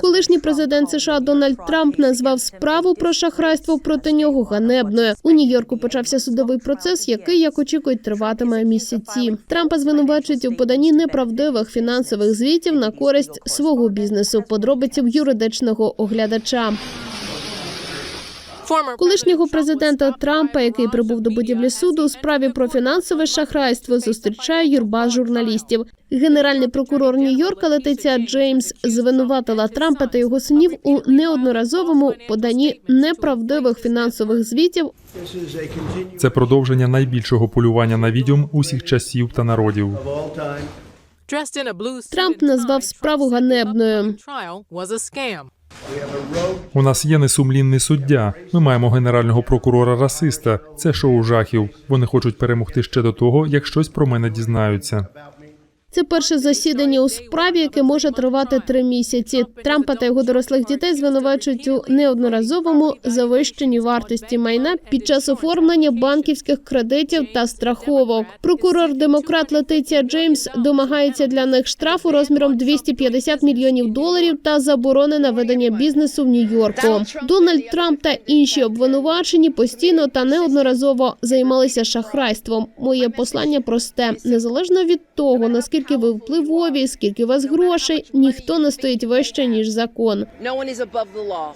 Колишній президент США Дональд Трамп назвав справу про шахрайство проти нього ганебною. У Нью-Йорку почався судовий процес, який, як очікують, триватиме місяці. Трампа звинувачують у поданні неправдивих фінансових звітів на користь свого бізнесу. Подробиці в юридичного оглядача. Колишнього президента Трампа, який прибув до будівлі суду у справі про фінансове шахрайство, зустрічає юрба журналістів. Генеральний прокурор Нью-Йорка Летиція Джеймс звинуватила Трампа та його синів у неодноразовому поданні неправдивих фінансових звітів Це продовження найбільшого полювання на відьом усіх часів та народів. Трамп назвав справу ганебною. У нас є несумлінний суддя. Ми маємо генерального прокурора расиста. Це шоу жахів. Вони хочуть перемогти ще до того, як щось про мене дізнаються. Це перше засідання у справі, яке може тривати три місяці. Трампа та його дорослих дітей звинувачують у неодноразовому завищенні вартості майна під час оформлення банківських кредитів та страховок. Прокурор демократ Летиція Джеймс домагається для них штрафу розміром 250 мільйонів доларів та заборони на ведення бізнесу в Нью-Йорку. Дональд Трамп та інші обвинувачені постійно та неодноразово займалися шахрайством. Моє послання просте: незалежно від того, наскільки ви впливові, скільки у вас грошей, ніхто не стоїть вище ніж закон.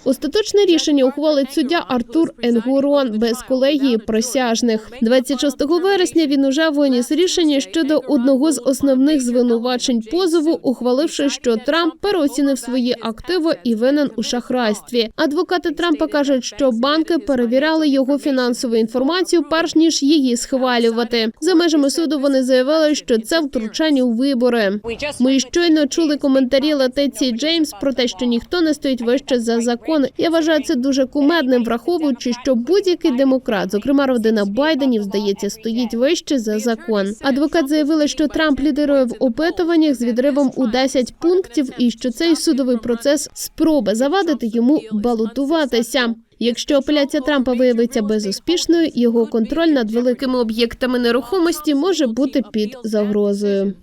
Остаточне рішення ухвалить суддя Артур Енгурон без колегії присяжних. 26 вересня він уже виніс рішення щодо одного з основних звинувачень позову, ухваливши, що Трамп переоцінив свої активи і винен у шахрайстві. Адвокати Трампа кажуть, що банки перевіряли його фінансову інформацію, перш ніж її схвалювати. За межами суду вони заявили, що це втручання у вибори. Ми щойно чули коментарі Летеції Джеймс про те, що ніхто не стоїть вище за закон. Я вважаю це дуже кумедним, враховуючи, що будь-який демократ, зокрема родина Байденів, здається, стоїть вище за закон. Адвокат заявили, що Трамп лідирує в опитуваннях з відривом у 10 пунктів, і що цей судовий процес спроба завадити йому балотуватися. Якщо апеляція Трампа виявиться безуспішною, його контроль над великими об'єктами нерухомості може бути під загрозою.